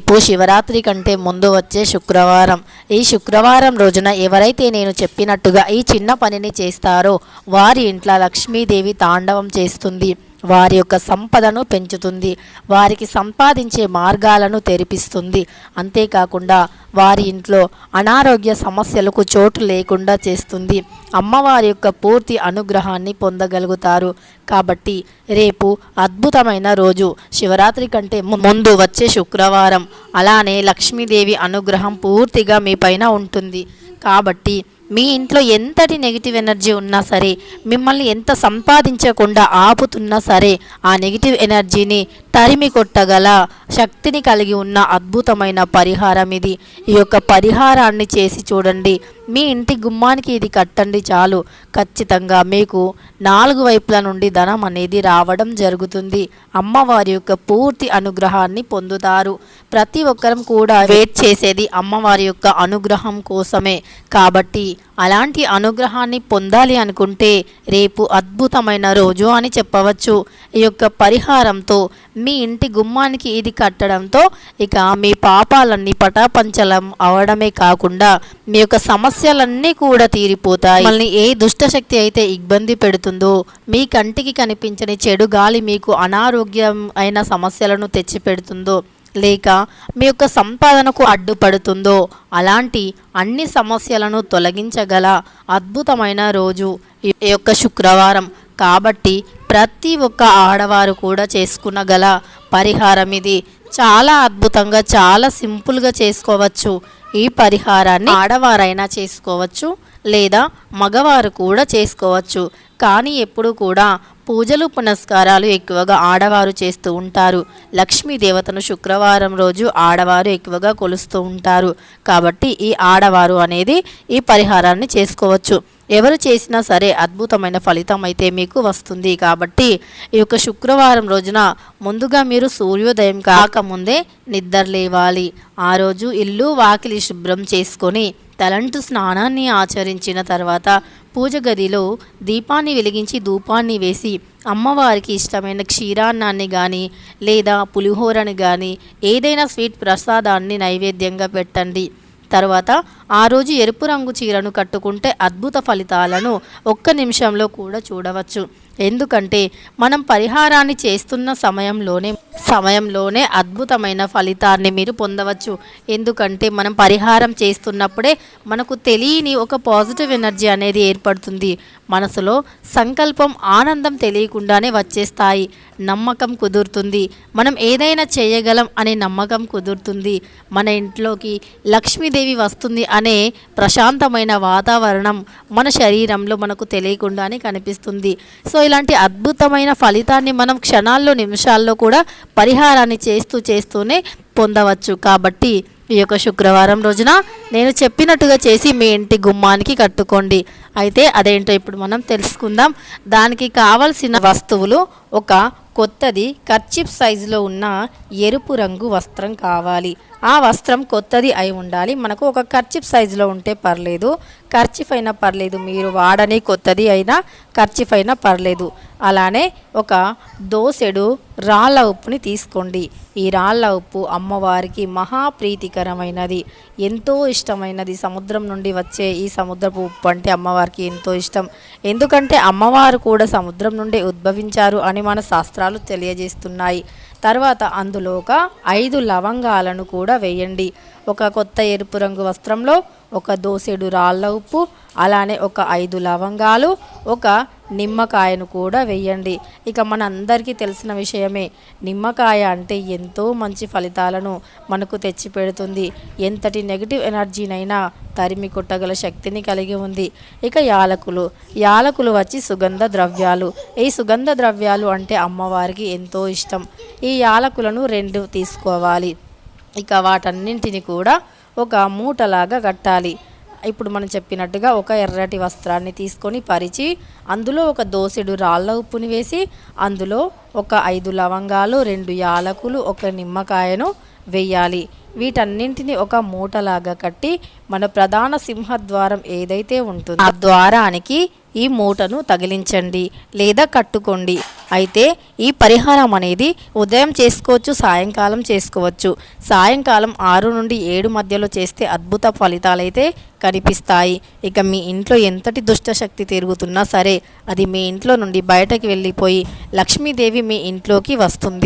రేపు శివరాత్రి కంటే ముందు వచ్చే శుక్రవారం. ఈ శుక్రవారం రోజున ఎవరైతే నేను చెప్పినట్టుగా ఈ చిన్న పనిని చేస్తారో వారి ఇంట్లో లక్ష్మీదేవి తాండవం చేస్తుంది. వారి యొక్క సంపదను పెంచుతుంది. వారికి సంపాదించే మార్గాలను తెరిపిస్తుంది. అంతేకాకుండా వారి ఇంట్లో అనారోగ్య సమస్యలకు చోటు లేకుండా చేస్తుంది. అమ్మవారి యొక్క పూర్తి అనుగ్రహాన్ని పొందగలుగుతారు. కాబట్టి రేపు అద్భుతమైన రోజు. శివరాత్రి కంటే ముందు వచ్చే శుక్రవారం. అలానే లక్ష్మీదేవి అనుగ్రహం పూర్తిగా మీ పైన ఉంటుంది. కాబట్టి మీ ఇంట్లో ఎంతటి నెగిటివ్ ఎనర్జీ ఉన్నా సరే మిమ్మల్ని ఎంత సంపాదించకుండా ఆపుతున్నా సరే ఆ నెగిటివ్ ఎనర్జీని తరిమి కొట్టగల శక్తిని కలిగి ఉన్న అద్భుతమైన పరిహారం ఇది. ఈ యొక్క పరిహారాన్ని చేసి చూడండి. మీ ఇంటి గుమ్మానికి ఇది కట్టండి చాలు. ఖచ్చితంగా మీకు నాలుగు వైపుల నుండి ధనం అనేది రావడం జరుగుతుంది. అమ్మవారి యొక్క పూర్తి అనుగ్రహాన్ని పొందుతారు. ప్రతి ఒక్కరం కూడా వెయిట్ చేసేది అమ్మవారి యొక్క అనుగ్రహం కోసమే. కాబట్టి అలాంటి అనుగ్రహాన్ని పొందాలి అనుకుంటే రేపు అద్భుతమైన రోజు అని చెప్పవచ్చు. ఈ యొక్క పరిహారంతో మీ ఇంటి గుమ్మానికి ఇది కట్టడంతో ఇక మీ పాపాలన్నీ పటాపంచలం అవడమే కాకుండా మీ యొక్క సమస్య సమస్యలన్నీ కూడా తీరిపోతాయి. మనల్ని ఏ దుష్టశక్తి అయితే ఇబ్బంది పెడుతుందో మీ కంటికి కనిపించని చెడు గాలి మీకు అనారోగ్యం అయిన సమస్యలను తెచ్చిపెడుతుందో లేక మీ యొక్క సంపాదనకు అడ్డుపడుతుందో అలాంటి అన్ని సమస్యలను తొలగించగల అద్భుతమైన రోజు ఈ యొక్క శుక్రవారం. కాబట్టి ప్రతి ఒక్క ఆడవారు కూడా చేసుకునగల పరిహారం ఇది. చాలా అద్భుతంగా చాలా సింపుల్గా చేసుకోవచ్చు. ఈ పరిహారాన్ని ఆడవారైనా చేసుకోవచ్చు లేదా మగవారు కూడా చేసుకోవచ్చు. కానీ ఎప్పుడు కూడా పూజలు పునస్కారాలు ఎక్కువగా ఆడవారు చేస్తూ ఉంటారు. లక్ష్మీ దేవతను శుక్రవారం రోజు ఆడవారు ఎక్కువగా కొలుస్తూ ఉంటారు. కాబట్టి ఈ ఆడవారు అనేది ఈ పరిహారాన్ని చేసుకోవచ్చు. ఎవరు చేసినా సరే అద్భుతమైన ఫలితం అయితే మీకు వస్తుంది. కాబట్టి ఈ యొక్క శుక్రవారం రోజున ముందుగా మీరు సూర్యోదయం కాకముందే నిద్ర లేవాలి. ఆ రోజు ఇల్లు వాకిలి శుభ్రం చేసుకొని తలంటు స్నానాన్ని ఆచరించిన తర్వాత పూజ గదిలో దీపాన్ని వెలిగించి ధూపాన్ని వేసి అమ్మవారికి ఇష్టమైన క్షీరాన్నాన్ని కానీ లేదా పులిహోరని కానీ ఏదైనా స్వీట్ ప్రసాదాన్ని నైవేద్యంగా పెట్టండి. తర్వాత ఆ రోజు ఎరుపు రంగు చీరను కట్టుకుంటే అద్భుత ఫలితాలను ఒక్క నిమిషంలో కూడా చూడవచ్చు. ఎందుకంటే మనం పరిహారాన్ని చేస్తున్న సమయంలోనే సమయంలోనే అద్భుతమైన ఫలితాన్ని మీరు పొందవచ్చు. ఎందుకంటే మనం పరిహారం చేస్తున్నప్పుడే మనకు తెలియని ఒక పాజిటివ్ ఎనర్జీ అనేది ఏర్పడుతుంది. మనసులో సంకల్పం ఆనందం తెలియకుండానే వచ్చేస్తాయి నమ్మకం కుదురుతుంది. మనం ఏదైనా చేయగలం అనే నమ్మకం కుదురుతుంది. మన ఇంట్లోకి లక్ష్మీదేవి వస్తుంది అనే ప్రశాంతమైన వాతావరణం మన శరీరంలో మనకు తెలియకుండానే కనిపిస్తుంది. సో ఇలాంటి అద్భుతమైన ఫలితాన్ని మనం క్షణాల్లో నిమిషాల్లో కూడా పరిహారాన్ని చేస్తూ చేస్తూనే పొందవచ్చు. కాబట్టి ఈ యొక్క శుక్రవారం రోజున నేను చెప్పినట్టుగా చేసి మీ ఇంటి గుమ్మానికి కట్టుకోండి. అయితే అదేంటో ఇప్పుడు మనం తెలుసుకుందాం. దానికి కావలసిన వస్తువులు ఒక కొత్తది కర్చిప్ సైజులో ఉన్న ఎరుపు రంగు వస్త్రం కావాలి. ఆ వస్త్రం కొత్తది అయి ఉండాలి. మనకు ఒక కర్చిప్ సైజులో ఉంటే పర్లేదు. ఖర్చిఫ్ అయినా పర్లేదు. మీరు వాడని కొత్తది అయినా ఖర్చిఫ్ అయినా పర్లేదు. అలానే ఒక దోసెడు రాళ్ళ ఉప్పుని తీసుకోండి. ఈ రాళ్ళ ఉప్పు అమ్మవారికి మహాప్రీతికరమైనది. ఎంతో ఇష్టమైనది. సముద్రం నుండి వచ్చే ఈ సముద్రపు ఉప్పు అంటే అమ్మవారికి ఎంతో ఇష్టం. ఎందుకంటే అమ్మవారు కూడా సముద్రం నుండి ఉద్భవించారు అని మన శాస్త్రాలు తెలియజేస్తున్నాయి. తర్వాత అందులో ఒక ఐదు లవంగాలను కూడా వేయండి. ఒక కొత్త ఎరుపు రంగు వస్త్రంలో ఒక దోసెడు రాళ్ళ ఉప్పు అలానే ఒక ఐదు లవంగాలు ఒక నిమ్మకాయను కూడా వేయండి. ఇక మన అందరికీ తెలిసిన విషయమే నిమ్మకాయ అంటే ఎంతో మంచి ఫలితాలను మనకు తెచ్చిపెడుతుంది ఎంతటి నెగిటివ్ ఎనర్జీనైనా తరిమి కొట్టగల శక్తిని కలిగి ఉంది. ఇక యాలకులు యాలకులు వచ్చి సుగంధ ద్రవ్యాలు. ఈ సుగంధ ద్రవ్యాలు అంటే అమ్మవారికి ఎంతో ఇష్టం. ఈ యాలకులను రెండు తీసుకోవాలి. ఇక వాటన్నింటిని కూడా ఒక మూటలాగా కట్టాలి. ఇప్పుడు మనం చెప్పినట్టుగా ఒక ఎర్రటి వస్త్రాన్ని తీసుకొని పరిచి అందులో ఒక దోసెడు రాళ్ళ ఉప్పుని వేసి అందులో ఒక ఐదు లవంగాలు రెండు యాలకులు ఒక నిమ్మకాయను వేయాలి. వీటన్నింటిని ఒక మూటలాగా కట్టి మన ప్రధాన సింహద్వారం ఏదైతే ఉంటుందో ఆ ద్వారానికి ఈ మూటను తగిలించండి లేదా కట్టుకోండి. అయితే ఈ పరిహారం అనేది ఉదయం చేసుకోవచ్చు సాయంకాలం చేసుకోవచ్చు. సాయంకాలం ఆరు నుండి ఏడు మధ్యలో చేస్తే అద్భుత ఫలితాలైతే కనిపిస్తాయి. ఇక మీ ఇంట్లో ఎంతటి దుష్టశక్తి తిరుగుతున్నా సరే అది మీ ఇంట్లో నుండి బయటకు వెళ్ళిపోయి లక్ష్మీదేవి మీ ఇంట్లోకి వస్తుంది.